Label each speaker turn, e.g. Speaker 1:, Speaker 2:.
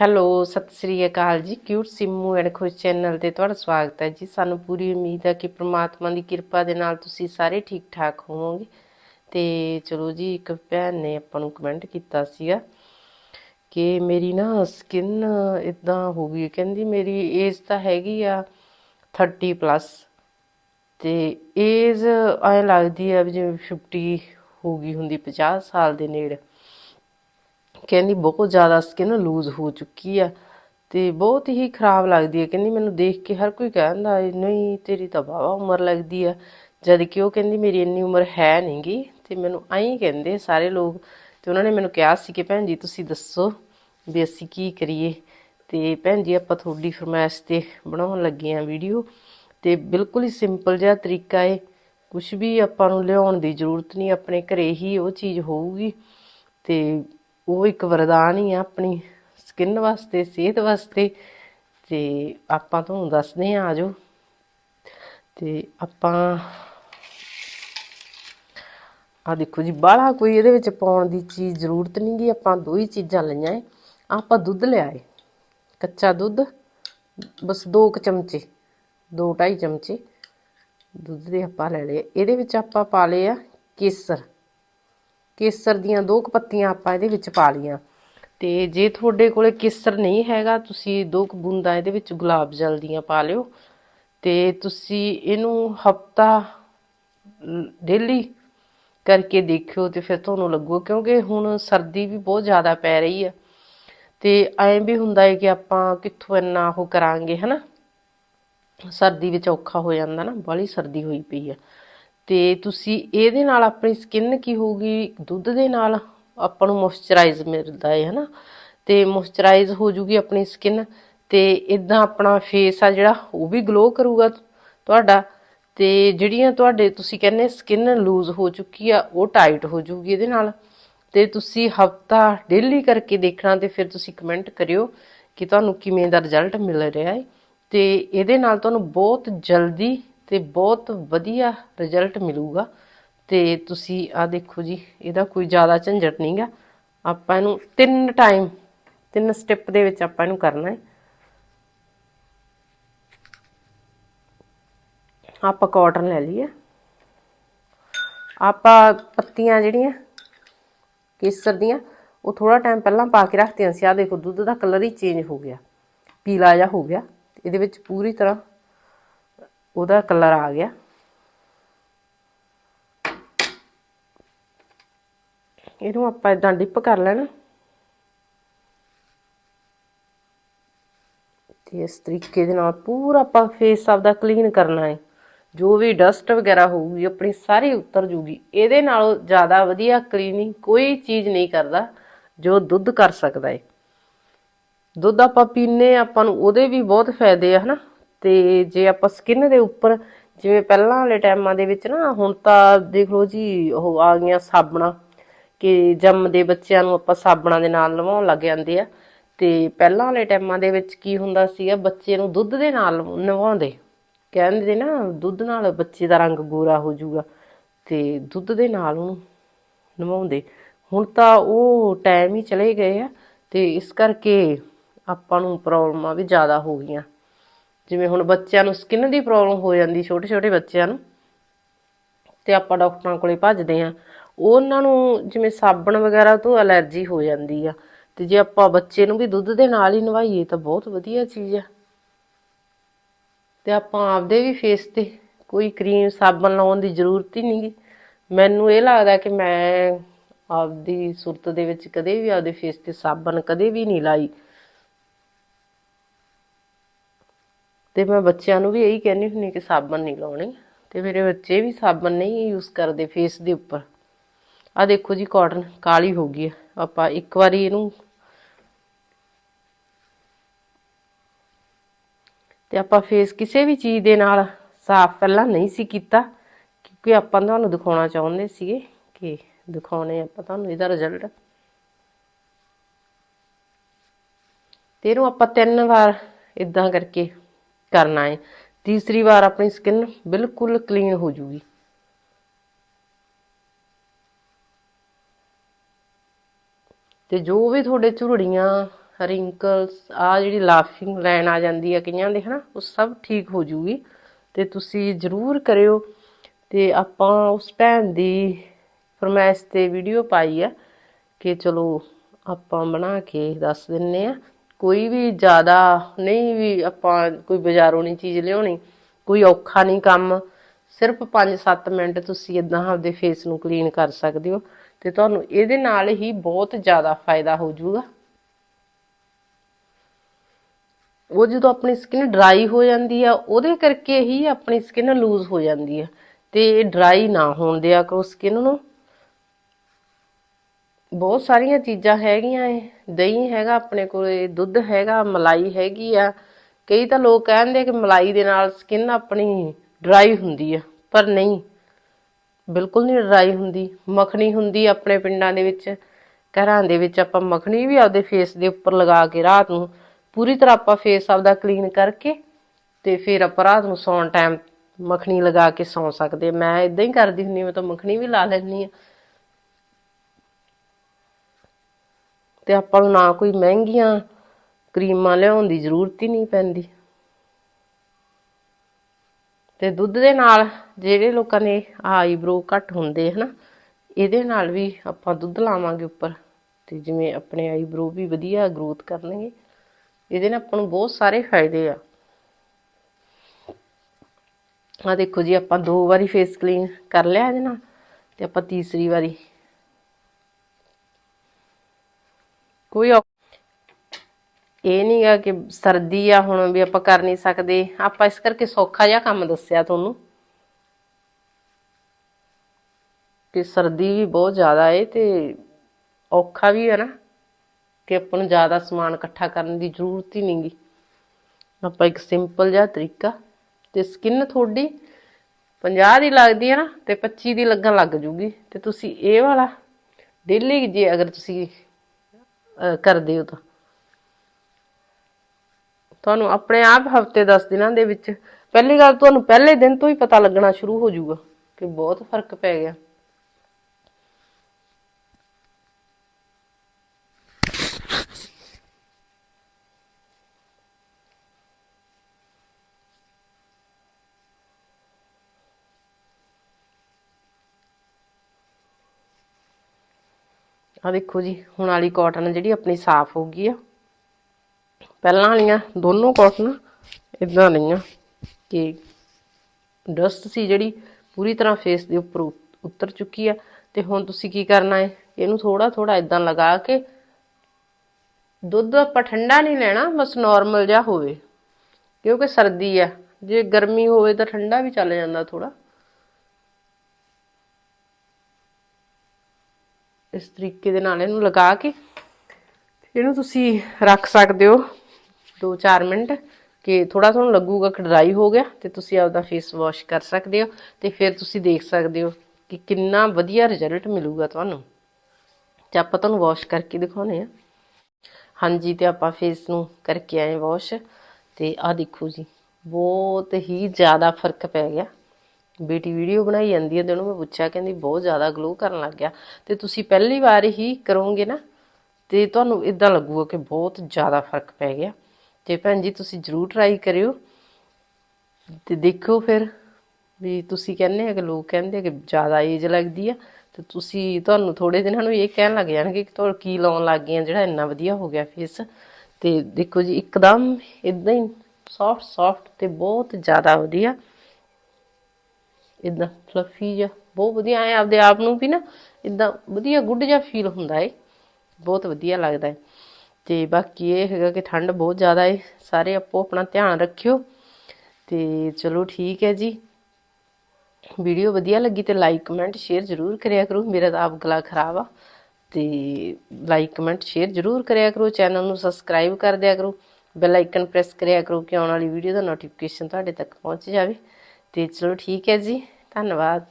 Speaker 1: Hello, Sat Sri Akal ji. Cute Simmu and Khush channel ਤੇ ਤੁਹਾਡਾ ਸਵਾਗਤ ਹੈ ਜੀ। ਸਾਨੂੰ ਪੂਰੀ ਉਮੀਦ ਹੈ ਕਿ ਪ੍ਰਮਾਤਮਾ ਦੀ ਕਿਰਪਾ ਦੇ ਨਾਲ ਤੁਸੀਂ ਸਾਰੇ ਠੀਕ ਠਾਕ ਹੋਵੋਗੇ। ਤੇ ਚਲੋ ਜੀ, ਇੱਕ ਭੈਣ ਨੇ ਆਪਾਂ ਨੂੰ ਕਮੈਂਟ ਕੀਤਾ ਸੀਗਾ ਕਿ ਮੇਰੀ ਨਾ ਸਕਿਨ ਇਦਾਂ ਹੋ ਗਈ ਕਹਿੰਦੀ ਮੇਰੀ ਏਜ ਤਾਂ ਹੈਗੀ ਆ 30 ਪਲੱਸ ਤੇ ਏਜ ਐ ਲੱਗਦੀ ਆ ਵੀ ਜਿਵੇਂ 50 ਹੋ ਗਈ ਹੁੰਦੀ 50 ਸਾਲ ਦੇ ਨੇੜੇ। ਕਹਿੰਦੀ ਬਹੁਤ ਜ਼ਿਆਦਾ ਸਕਿਨ ਲੂਜ਼ ਹੋ ਚੁੱਕੀ ਆ ਤੇ ਬਹੁਤ ਹੀ ਖਰਾਬ ਲੱਗਦੀ ਹੈ ਕਹਿੰਦੀ ਮੈਨੂੰ ਦੇਖ ਕੇ ਹਰ ਕੋਈ ਕਹਿੰਦਾ ਏ, ਨਹੀਂ ਤੇਰੀ ਤਾਂ ਵਾਹਵਾ ਉਮਰ ਲੱਗਦੀ ਆ। ਜਦ ਕਿ ਉਹ ਕਹਿੰਦੀ ਮੇਰੀ ਇੰਨੀ ਉਮਰ ਹੈ ਨਹੀਂਗੀ ਤੇ ਮੈਨੂੰ ਐਂ ਕਹਿੰਦੇ ਸਾਰੇ ਲੋਕ ਤੇ ਉਹਨਾਂ ਨੇ ਮੈਨੂੰ ਕਿਹਾ ਸੀ ਕਿ ਭੈਣ ਜੀ ਤੁਸੀਂ ਦੱਸੋ ਵੀ ਅਸੀਂ ਕੀ ਕਰੀਏ? ਤੇ ਭੈਣ ਜੀ ਆਪਾਂ ਤੁਹਾਡੀ ਫਰਮਾਇਸ਼ ਤੇ ਬਣਾਉਣ ਲੱਗੇ ਆ ਵੀਡੀਓ। ਤੇ ਬਿਲਕੁਲ ਹੀ ਸਿੰਪਲ ਜਿਹਾ ਤਰੀਕਾ ਏ। ਕੁਝ ਵੀ ਆਪਾਂ ਨੂੰ ਲਿਆਉਣ ਦੀ ਜ਼ਰੂਰਤ ਨਹੀਂ ਆਪਣੇ ਘਰੇ ਹੀ ਉਹ ਚੀਜ਼ ਹੋਊਗੀ। ਤੇ ਉਹ ਇੱਕ ਵਰਦਾਨ ਹੀ ਆ ਆਪਣੀ ਸਕਿਨ ਵਾਸਤੇ, ਸਿਹਤ ਵਾਸਤੇ। ਤੇ ਆਪਾਂ ਤੁਹਾਨੂੰ ਦੱਸਦੇ ਆ ਆਜੋ ਤੇ ਆਪਾਂ ਆ ਦੇਖੋ ਜੀ, ਬਾਹਲਾ ਕੋਈ ਇਹਦੇ ਵਿੱਚ ਪਾਉਣ ਦੀ ਚੀਜ਼ ਜ਼ਰੂਰਤ ਨਹੀਂ ਗਈ ਆਪਾਂ ਦੋ ਹੀ ਚੀਜ਼ਾਂ ਲਈਆਂ ਏ। ਆਪਾਂ ਦੁੱਧ ਲਿਆ ਏ, ਕੱਚਾ ਦੁੱਧ, ਬਸ 2 ਕੁ ਚਮਚੇ 2 2.5 ਚਮਚੇ ਦੁੱਧ ਦੇ ਆਪਾਂ ਲੈ ਲਏ। ਇਹਦੇ ਵਿੱਚ ਆਪਾਂ ਪਾ ਲਏ ਆ ਕੇਸਰ। ਕੇਸਰ ਦੀਆਂ ਦੋ ਕੁ ਪੱਤੀਆਂ ਆਪਾਂ ਇਹਦੇ ਵਿੱਚ ਪਾ ਲੀਆਂ ਤੇ ਜੇ ਤੁਹਾਡੇ ਕੋਲੇ ਕੇਸਰ ਨਹੀਂ ਹੈਗਾ, ਤੁਸੀਂ ਦੋ ਕੁ ਬੂੰਦਾਂ ਇਹਦੇ ਵਿੱਚ ਗੁਲਾਬ ਜਲ ਦੀਆਂ ਪਾ ਲਿਓ। ਤੇ ਤੁਸੀਂ ਇਹਨੂੰ ਹਫਤਾ ਡੇਲੀ ਕਰਕੇ ਦੇਖਿਓ ਤੇ ਫਿਰ ਤੁਹਾਨੂੰ ਲੱਗੂ, ਕਿਉਂਕਿ ਹੁਣ ਸਰਦੀ ਵੀ ਬਹੁਤ ਜ਼ਿਆਦਾ ਪੈ ਰਹੀ ਆ। ਤੇ ਐਂ ਵੀ ਹੁੰਦਾ ਹੈ ਕਿ ਆਪਾਂ ਕਿੱਥੋਂ ਇੰਨਾ ਉਹ ਕਰਾਂਗੇ, ਹਨਾ? ਸਰਦੀ ਵਿੱਚ ਔਖਾ ਹੋ ਜਾਂਦਾ ਨਾ, ਬਾਹਲੀ ਸਰਦੀ ਹੋਈ ਪਈ ਆ। ਤੇ ਤੁਸੀਂ ਇਹਦੇ ਨਾਲ ਆਪਣੀ ਸਕਿਨ ਕੀ ਹੋਊਗੀ? ਦੁੱਧ ਦੇ ਨਾਲ ਆਪਾਂ ਨੂੰ ਮੋਇਸਚਰਾਈਜ਼ ਮਿਲਦਾ ਹੈ, ਹਨਾ? ਤੇ ਮੋਇਸਚਰਾਈਜ਼ ਹੋ ਜੂਗੀ ਆਪਣੀ ਸਕਿਨ ਤੇ ਇਦਾਂ ਆਪਣਾ ਫੇਸ ਆ ਜਿਹੜਾ, ਉਹ ਵੀ ਗਲੋ ਕਰੂਗਾ ਤੁਹਾਡਾ। ਤੇ ਜਿਹੜੀਆਂ ਤੁਹਾਡੇ ਤੁਸੀਂ ਕਹਿੰਦੇ ਸਕਿਨ ਲੂਜ਼ ਹੋ ਚੁੱਕੀ ਆ, ਉਹ ਟਾਈਟ ਹੋ ਜੂਗੀ ਇਹਦੇ ਨਾਲ। ਤੇ ਤੁਸੀਂ ਹਫਤਾ ਡੇਲੀ ਕਰਕੇ ਦੇਖਣਾ ਤੇ ਫਿਰ ਤੁਸੀਂ ਕਮੈਂਟ ਕਰਿਓ ਕਿ ਤੁਹਾਨੂੰ ਕਿਵੇਂ ਦਾ ਰਿਜ਼ਲਟ ਮਿਲ ਰਿਹਾ ਹੈ। ਤੇ ਇਹਦੇ ਨਾਲ ਤੁਹਾਨੂੰ ਬਹੁਤ ਜਲਦੀ ਤੇ ਬਹੁਤ ਵਧੀਆ ਰਿਜ਼ਲਟ ਮਿਲੂਗਾ। ਤੇ ਤੁਸੀਂ ਆ ਦੇਖੋ ਜੀ, ਇਹਦਾ ਕੋਈ ਜ਼ਿਆਦਾ ਝੰਜਟ ਨਹੀਂਗਾ। ਆਪਾਂ ਇਹਨੂੰ ਤਿੰਨ ਟਾਈਮ ਤਿੰਨ ਸਟੈਪ ਦੇ ਵਿੱਚ ਆਪਾਂ ਇਹਨੂੰ ਕਰਨਾ ਹੈ। ਆਪਾਂ ਕਾਟਨ ਲੈ ਲਈਏ। ਆਪਾਂ ਪੱਤੀਆਂ ਜਿਹੜੀਆਂ, ਕੇਸਰ ਦੀਆਂ, ਉਹ ਥੋੜਾ ਟਾਈਮ ਪਹਿਲਾਂ ਪਾ ਕੇ ਰੱਖਤੀਆਂ ਸੀ। ਆ ਦੇਖੋ, ਦੁੱਧ ਦਾ ਕਲਰ ਹੀ ਚੇਂਜ ਹੋ ਗਿਆ। ਪੀਲਾ ਜਿਹਾ ਹੋ ਗਿਆ। ਇਹਦੇ ਵਿੱਚ ਪੂਰੀ ਤਰ੍ਹਾਂ ਉਹਦਾ ਕਲਰ ਆ ਗਿਆ। ਇਹਨੂੰ ਆਪਾਂ ਇਦਾਂ ਡਿਪ ਕਰ ਲੈਣਾ। ਤੇ ਇਸ ਤਰੀਕੇ ਦੇ ਨਾਲ ਪੂਰਾ ਆਪਾਂ ਫੇਸ ਆਪਦਾ ਕਲੀਨ ਕਰਨਾ ਹੈ। ਜੋ ਵੀ ਡਸਟ ਵਗੈਰਾ ਹੋਊਗੀ, ਆਪਣੀ ਸਾਰੀ ਉਤਰ ਜੂਗੀ। ਇਹਦੇ ਨਾਲੋਂ ਜ਼ਿਆਦਾ ਵਧੀਆ ਕਲੀਨਿੰਗ ਕੋਈ ਚੀਜ਼ ਨਹੀਂ ਕਰਦਾ ਜੋ ਦੁੱਧ ਕਰ ਸਕਦਾ ਹੈ। ਦੁੱਧ ਆਪਾਂ ਪੀਨੇ ਆਪਾਂ ਨੂੰ ਉਹਦੇ ਵੀ ਬਹੁਤ ਫਾਇਦੇ ਆ, ਹਨਾ? ਤੇ ਜੇ ਆਪਾਂ ਸਕਿਨ ਦੇ ਉੱਪਰ, ਜਿਵੇਂ ਪਹਿਲਾਂ ਵਾਲੇ ਟਾਈਮਾਂ ਦੇ ਵਿੱਚ ਨਾ, ਹੁਣ ਤਾਂ ਦੇਖ ਲਓ ਜੀ, ਉਹ ਆ ਗਈਆਂ ਸਾਬਣਾ, ਕਿ ਜੰਮਦੇ ਬੱਚਿਆਂ ਨੂੰ ਆਪਾਂ ਸਾਬਣਾਂ ਦੇ ਨਾਲ ਨਵਾਉਣ ਲੱਗ ਜਾਂਦੇ ਆ। ਤੇ ਪਹਿਲਾਂ ਵਾਲੇ ਟਾਈਮਾਂ ਦੇ ਵਿੱਚ ਕੀ ਹੁੰਦਾ ਸੀਗਾ, ਬੱਚੇ ਨੂੰ ਦੁੱਧ ਦੇ ਨਾਲ ਨਵਾਉਂਦੇ। ਕਹਿੰਦੇ ਨਾ, ਦੁੱਧ ਨਾਲ ਬੱਚੇ ਦਾ ਰੰਗ ਗੋਰਾ ਹੋ ਜਾਊਗਾ, ਤੇ ਦੁੱਧ ਦੇ ਨਾਲ ਉਹਨੂੰ ਨਵਾਉਂਦੇ। ਹੁਣ ਤਾਂ ਉਹ ਟਾਈਮ ਹੀ ਚਲੇ ਗਏ ਆ, ਤੇ ਇਸ ਕਰਕੇ ਆਪਾਂ ਨੂੰ ਪ੍ਰੋਬਲਮਾਂ ਵੀ ਜ਼ਿਆਦਾ ਹੋ ਗਈਆਂ। ਜਿਵੇਂ ਹੁਣ ਬੱਚਿਆਂ ਨੂੰ ਸਕਿਨ ਦੀ ਪ੍ਰੋਬਲਮ ਹੋ ਜਾਂਦੀ ਛੋਟੇ ਛੋਟੇ ਬੱਚਿਆਂ ਨੂੰ, ਤੇ ਆਪਾਂ ਡਾਕਟਰਾਂ ਕੋਲੇ ਭੱਜਦੇ ਆ ਉਹਨਾਂ ਨੂੰ ਜਿਵੇਂ ਸਾਬਣ ਵਗੈਰਾ ਤੋਂ ਅਲਰਜੀ ਹੋ ਜਾਂਦੀ ਆ, ਤੇ ਜੇ ਆਪਾਂ ਬੱਚੇ ਨੂੰ ਵੀ ਦੁੱਧ ਦੇ ਨਾਲ ਹੀ ਨਵਾਈਏ ਤਾਂ ਬਹੁਤ ਵਧੀਆ ਚੀਜ਼ ਆ। ਤੇ ਆਪਾਂ ਆਪਦੇ ਵੀ ਫੇਸ ਤੇ ਕੋਈ ਕਰੀਮ ਸਾਬਣ ਲਾਉਣ ਦੀ ਜ਼ਰੂਰਤ ਹੀ ਨਹੀਂਗੀ ਮੈਨੂੰ ਇਹ ਲੱਗਦਾ ਕਿ ਮੈਂ ਆਪਦੀ ਸੁਰਤ ਦੇ ਵਿੱਚ ਕਦੇ ਵੀ ਆਪਦੇ ਫੇਸ ਤੇ ਸਾਬਣ ਕਦੇ ਵੀ ਨਹੀਂ ਲਾਈ। ਤੇ ਮੈਂ ਬੱਚਿਆਂ ਨੂੰ ਵੀ ਇਹੀ ਕਹਿੰਦੀ ਹੁੰਦੀ ਕਿ ਸਾਬਣ ਨਹੀਂ ਲਾਉਣੀ। ਤੇ ਮੇਰੇ ਬੱਚੇ ਵੀ ਸਾਬਣ ਨਹੀਂ ਯੂਜ਼ ਕਰਦੇ ਫੇਸ ਦੇ ਉੱਪਰ। ਆ ਦੇਖੋ ਜੀ ਕਾਟਨ ਕਾਲੀ ਹੋ ਗਈ ਹੈ। ਆਪਾਂ ਇੱਕ ਵਾਰੀ ਇਹਨੂੰ ਤੇ ਆਪਾਂ ਫੇਸ ਕਿਸੇ ਵੀ ਚੀਜ਼ ਦੇ ਨਾਲ ਸਾਫ਼ ਪਹਿਲਾਂ ਨਹੀਂ ਸੀ ਕੀਤਾ, ਕਿਉਂਕਿ ਆਪਾਂ ਤੁਹਾਨੂੰ ਦਿਖਾਉਣਾ ਚਾਹੁੰਦੇ ਸੀਗੇ ਕਿ ਦਿਖਾਉਣੇ ਆਪਾਂ ਤੁਹਾਨੂੰ ਇਹਦਾ ਰਿਜ਼ਲਟ ਤੇ ਇਹਨੂੰ ਆਪਾਂ ਤਿੰਨ ਵਾਰ ਇਦਾਂ ਕਰਕੇ ਕਰਨਾ ਹੈ। ਤੀਸਰੀ ਵਾਰ ਆਪਣੀ ਸਕਿਨ ਬਿਲਕੁਲ ਕਲੀਨ ਹੋ ਜੂਗੀ। ਤੇ ਜੋ ਵੀ ਤੁਹਾਡੇ ਝੁਰੜੀਆਂ ਰਿੰਕਲਸ ਆ ਜਿਹੜੀ ਲਾਫਿੰਗ ਲਾਈਨ ਆ ਜਾਂਦੀ ਆ ਕਈਆਂ ਦੇ, ਹਨਾ, ਉਹ ਸਭ ਠੀਕ ਹੋ ਜੂਗੀ। ਤੇ ਤੁਸੀਂ ਜ਼ਰੂਰ ਕਰਿਓ। ਤੇ ਆਪਾਂ ਉਸ ਭੈਣ ਦੀ ਫਰਮਾਇਸ਼ ਤੇ ਵੀਡੀਓ ਪਾਈ ਆ ਕਿ ਚਲੋ ਆਪਾਂ ਬਣਾ ਕੇ ਦੱਸ ਦਿੰਨੇ ਆ। ਕੋਈ ਵੀ ਜ਼ਿਆਦਾ ਨਹੀਂ ਵੀ ਆਪਾਂ ਕੋਈ ਬਾਜ਼ਾਰੋਂ ਨਹੀਂ ਚੀਜ਼ ਲਿਆਉਣੀ, ਕੋਈ ਔਖਾ ਨਹੀਂ ਕੰਮ, ਸਿਰਫ 5-7 ਮਿੰਟ ਤੁਸੀਂ ਇਦਾਂ ਆਪਦੇ ਫੇਸ ਨੂੰ ਕਲੀਨ ਕਰ ਸਕਦੇ ਹੋ ਤੇ ਤੁਹਾਨੂੰ ਇਹਦੇ ਨਾਲ ਹੀ ਬਹੁਤ ਜ਼ਿਆਦਾ ਫਾਇਦਾ ਹੋ ਜਾਊਗਾ। ਉਹ ਜਦੋਂ ਆਪਣੀ ਸਕਿਨ ਡਰਾਈ ਹੋ ਜਾਂਦੀ ਆ, ਉਹਦੇ ਕਰਕੇ ਹੀ ਆਪਣੀ ਸਕਿਨ ਲੂਜ਼ ਹੋ ਜਾਂਦੀ ਆ ਤੇ ਡਰਾਈ ਨਾ ਹੋਣ ਦਿਆ ਕਰੋ ਸਕਿਨ ਨੂੰ। ਬਹੁਤ ਸਾਰੀਆਂ ਚੀਜ਼ਾਂ ਹੈਗੀਆਂ ਏ। ਦਹੀਂ ਹੈਗਾ ਆਪਣੇ ਕੋਲੇ, ਦੁੱਧ ਹੈਗਾ, ਮਲਾਈ ਹੈਗੀ ਆ। ਕਈ ਤਾਂ ਲੋਕ ਕਹਿੰਦੇ ਕਿ ਮਲਾਈ ਦੇ ਨਾਲ ਸਕਿਨ ਆਪਣੀ ਡਰਾਈ ਹੁੰਦੀ ਆ, ਪਰ ਨਹੀਂ। ਬਿਲਕੁਲ ਨਹੀਂ ਡਰਾਈ ਹੁੰਦੀ। ਮੱਖਣੀ ਹੁੰਦੀ ਆਪਣੇ ਪਿੰਡਾਂ ਦੇ ਵਿੱਚ, ਘਰਾਂ ਦੇ ਵਿੱਚ ਆਪਾਂ ਮੱਖਣੀ ਵੀ ਆਪਦੇ ਫੇਸ ਦੇ ਉੱਪਰ ਲਗਾ ਕੇ ਰਾਤ ਨੂੰ ਪੂਰੀ ਤਰ੍ਹਾਂ ਆਪਾਂ ਫੇਸ ਆਪਦਾ ਕਲੀਨ ਕਰਕੇ ਤੇ ਫਿਰ ਆਪਾਂ ਰਾਤ ਨੂੰ ਸੌਣ ਟਾਈਮ ਮੱਖਣੀ ਲਗਾ ਕੇ ਸੌਂ ਸਕਦੇ ਮੈਂ ਇਦਾਂ ਹੀ ਕਰਦੀ ਹੁੰਨੀ ਮੈਂ ਤਾਂ ਮੱਖਣੀ ਵੀ ਲਾ ਲੈਂਦੀ ਆ। ਤੇ ਆਪਾਂ ਨੂੰ ਨਾ ਕੋਈ ਮਹਿੰਗੀਆਂ ਕਰੀਮਾਂ ਲਿਆਉਣ ਦੀ ਜ਼ਰੂਰਤ ਹੀ ਨਹੀਂ ਪੈਂਦੀ। ਤੇ ਦੁੱਧ ਦੇ ਨਾਲ ਜਿਹੜੇ ਲੋਕਾਂ ਦੇ ਆਈਬ੍ਰੋ ਘੱਟ ਹੁੰਦੇ ਹਨਾ, ਇਹਦੇ ਨਾਲ ਵੀ ਆਪਾਂ ਦੁੱਧ ਲਾਵਾਂਗੇ ਉੱਪਰ। ਤੇ ਜਿਵੇਂ ਆਪਣੇ ਆਈਬ੍ਰੋ ਵੀ ਵਧੀਆ ਗਰੋਥ ਕਰਨਗੇ, ਇਹਦੇ ਨਾਲ ਆਪਾਂ ਨੂੰ ਬਹੁਤ ਸਾਰੇ ਫਾਇਦੇ ਆ। ਆ ਦੇਖੋ ਜੀ, ਆਪਾਂ ਦੋ ਵਾਰੀ ਫੇਸ ਕਲੀਨ ਕਰ ਲਿਆ ਇਹਦੇ ਨਾਲ ਤੇ ਆਪਾਂ ਤੀਸਰੀ ਵਾਰੀ ਕੋਈ ਔ- ਇਹ ਨਹੀਂਗਾ ਕਿ ਸਰਦੀ ਆ ਹੁਣ ਵੀ ਆਪਾਂ ਕਰ ਨਹੀਂ ਸਕਦੇ। ਆਪਾਂ ਇਸ ਕਰਕੇ ਸੌਖਾ ਜਿਹਾ ਕੰਮ ਦੱਸਿਆ ਤੁਹਾਨੂੰ। ਕਿ ਸਰਦੀ ਵੀ ਬਹੁਤ ਜ਼ਿਆਦਾ ਏ ਤੇ ਔਖਾ ਵੀ ਹੈ ਨਾ। ਕਿ ਆਪਾਂ ਨੂੰ ਜ਼ਿਆਦਾ ਸਮਾਨ ਇਕੱਠਾ ਕਰਨ ਦੀ ਜ਼ਰੂਰਤ ਹੀ ਨਹੀਂਗੀ ਆਪਾਂ ਇੱਕ ਸਿੰਪਲ ਜਿਹਾ ਤਰੀਕਾ ਤੇ ਸਕਿਨ ਤੁਹਾਡੀ 50 ਦੀ ਲੱਗਦੀ ਹੈ ਨਾ ਤੇ 25 ਦੀ ਲੱਗਣ ਲੱਗ ਜੂਗੀ। ਤੇ ਤੁਸੀਂ ਇਹ ਵਾਲਾ ਡੇਲੀ ਜੇ ਅਗਰ ਤੁਸੀਂ ਅਹ, ਕਰਦੇ ਹੋ ਤਾਂ। ਤੁਹਾਨੂੰ ਆਪਣੇ ਆਪ ਹਫ਼ਤੇ 10 ਦਿਨਾਂ ਦੇ ਵਿੱਚ ਪਹਿਲੀ ਗੱਲ ਤੁਹਾਨੂੰ ਪਹਿਲੇ ਦਿਨ ਤੋਂ ਹੀ ਪਤਾ ਲੱਗਣਾ ਸ਼ੁਰੂ ਹੋ ਜਾਊਗਾ ਕਿ ਬਹੁਤ ਫ਼ਰਕ ਪੈ ਗਿਆ। ਆ ਦੇਖੋ ਜੀ, ਹੁਣ ਵਾਲੀ ਕਾਟਨ ਜਿਹੜੀ ਆਪਣੀ ਸਾਫ਼ ਹੋ ਗਈ ਆ। ਪਹਿਲਾਂ ਵਾਲੀਆਂ ਦੋਨੋਂ ਕਾਟਨ ਇਦਾਂ ਲਈਆਂ ਕਿ ਡਸਟ ਸੀ ਜਿਹੜੀ, ਪੂਰੀ ਤਰ੍ਹਾਂ ਫੇਸ ਦੇ ਉੱਪਰ ਉਤਰ ਚੁੱਕੀ ਆ। ਤੇ ਹੁਣ ਤੁਸੀਂ ਕੀ ਕਰਨਾ ਹੈ ਇਹਨੂੰ ਥੋੜਾ ਥੋੜਾ ਇਦਾਂ ਲਗਾ ਕੇ ਦੁੱਧ ਆਪਾਂ ਠੰਡਾ ਨਹੀਂ ਲੈਣਾ, ਬਸ ਨਾਰਮਲ ਜਿਹਾ ਹੋਵੇ। ਕਿਉਂਕਿ ਸਰਦੀ ਆ, ਜੇ ਗਰਮੀ ਹੋਵੇ ਤਾਂ ਠੰਡਾ ਵੀ ਚੱਲ ਜਾਂਦਾ ਥੋੜਾ ਇਸ ਤਰੀਕੇ ਦੇ ਨਾਲ ਇਹਨੂੰ ਲਗਾ ਕੇ ਇਹਨੂੰ ਤੁਸੀਂ ਰੱਖ ਸਕਦੇ ਹੋ 2-4 ਮਿੰਟ ਕਿ ਥੋੜਾ ਤੁਹਾਨੂੰ ਲੱਗੂਗਾ ਕਿ ਡਰਾਈ ਹੋ ਗਿਆ ਤੇ ਤੁਸੀਂ ਆਪਦਾ ਫੇਸ ਵਾਸ਼ ਕਰ ਸਕਦੇ ਹੋ ਤੇ ਫਿਰ ਤੁਸੀਂ ਦੇਖ ਸਕਦੇ ਹੋ ਕਿ ਕਿੰਨਾ ਵਧੀਆ ਰਿਜ਼ਲਟ ਮਿਲੂਗਾ ਤੁਹਾਨੂੰ। ਤੇ ਆਪਾਂ ਤੁਹਾਨੂੰ ਵਾਸ਼ ਕਰਕੇ ਦਿਖਾਉਨੇ ਆ ਹਾਂਜੀ, ਤੇ ਆਪਾਂ ਫੇਸ ਨੂੰ ਕਰਕੇ ਆਏ ਵਾਸ਼ ਤੇ ਆਹ ਦੇਖੋ ਜੀ, ਬਹੁਤ ਹੀ ਜ਼ਿਆਦਾ ਫ਼ਰਕ ਪੈ ਗਿਆ। ਬੇਟੀ ਵੀਡੀਓ ਬਣਾਈ ਜਾਂਦੀ ਹੈ ਤੇ ਉਹਨੂੰ ਮੈਂ ਪੁੱਛਿਆ, ਕਹਿੰਦੀ ਬਹੁਤ ਜ਼ਿਆਦਾ ਗਲੋ ਕਰਨ ਲੱਗ ਗਿਆ। ਤੇ ਤੁਸੀਂ ਪਹਿਲੀ ਵਾਰ ਹੀ ਕਰੋਗੇ ਨਾ, ਤੇ ਤੁਹਾਨੂੰ ਇਦਾਂ ਲੱਗੂਗਾ ਕਿ ਬਹੁਤ ਜ਼ਿਆਦਾ ਫ਼ਰਕ ਪੈ ਗਿਆ। ਤੇ ਭੈਣ ਜੀ, ਤੁਸੀਂ ਜਰੂਰ ਟਰਾਈ ਕਰਿਓ। ਤੇ ਦੇਖੋ ਫਿਰ ਵੀ ਤੁਸੀਂ ਕਹਿੰਦੇ ਆ ਕਿ ਲੋਕ ਕਹਿੰਦੇ ਆ ਕਿ ਜ਼ਿਆਦਾ ਏਜ ਲੱਗਦੀ ਆ, ਤੇ ਤੁਸੀਂ ਤੁਹਾਨੂੰ ਥੋੜੇ ਦਿਨਾਂ ਨੂੰ ਇਹ ਕਹਿਣ ਲੱਗ ਜਾਣਗੇ ਕਿ ਤੁਹਾਨੂੰ ਕੀ ਲਾਉਣ ਲੱਗ ਗਈਆਂ, ਜਿਹੜਾ ਇੰਨਾ ਵਧੀਆ ਹੋ ਗਿਆ ਫੇਸ ਤੇ ਦੇਖੋ ਜੀ, ਇੱਕਦਮ ਇਦਾਂ ਹੀ ਸੌਫਟ ਸੌਫਟ ਤੇ ਬਹੁਤ ਜ਼ਿਆਦਾ ਵਧੀਆ ਇਦਾਂ ਫਲਫੀ ਜਿਹਾ ਬਹੁਤ ਵਧੀਆ ਐ ਆਪਦੇ ਆਪ ਨੂੰ ਵੀ ਨਾ ਇਦਾਂ ਵਧੀਆ ਗੁੱਡ ਜਿਹਾ ਫੀਲ ਹੁੰਦਾ ਏ ਬਹੁਤ ਵਧੀਆ ਲੱਗਦਾ ਹੈ। ਤੇ ਬਾਕੀ ਇਹ ਹੈਗਾ ਕਿ ਠੰਡ ਬਹੁਤ ਜ਼ਿਆਦਾ ਏ ਸਾਰੇ ਆਪੋ ਆਪਣਾ ਧਿਆਨ ਰੱਖਿਓ। ਤੇ ਚਲੋ ਠੀਕ ਹੈ ਜੀ। ਵੀਡੀਓ ਵਧੀਆ ਲੱਗੀ ਤੇ ਲਾਈਕ ਕਮੈਂਟ ਸ਼ੇਅਰ ਜ਼ਰੂਰ ਕਰਿਆ ਕਰੋ। ਮੇਰਾ ਤਾਂ ਆਪ ਗਲਾ ਖਰਾਬ ਆ। ਤੇ ਲਾਈਕ ਕਮੈਂਟ ਸ਼ੇਅਰ ਜ਼ਰੂਰ ਕਰਿਆ ਕਰੋ। ਚੈਨਲ ਨੂੰ ਸਬਸਕ੍ਰਾਈਬ ਕਰ ਦਿਆ ਕਰੋ। ਬੈਲ ਆਈਕਨ ਪ੍ਰੈਸ ਕਰਿਆ ਕਰੋ ਕਿ ਆਉਣ ਵਾਲੀ ਵੀਡੀਓ ਦਾ ਨੋਟੀਫਿਕੇਸ਼ਨ ਤੁਹਾਡੇ ਤੱਕ ਪਹੁੰਚ ਜਾਵੇ। ਤੇ ਚਲੋ ਠੀਕ ਹੈ ਜੀ ਧੰਨਵਾਦ।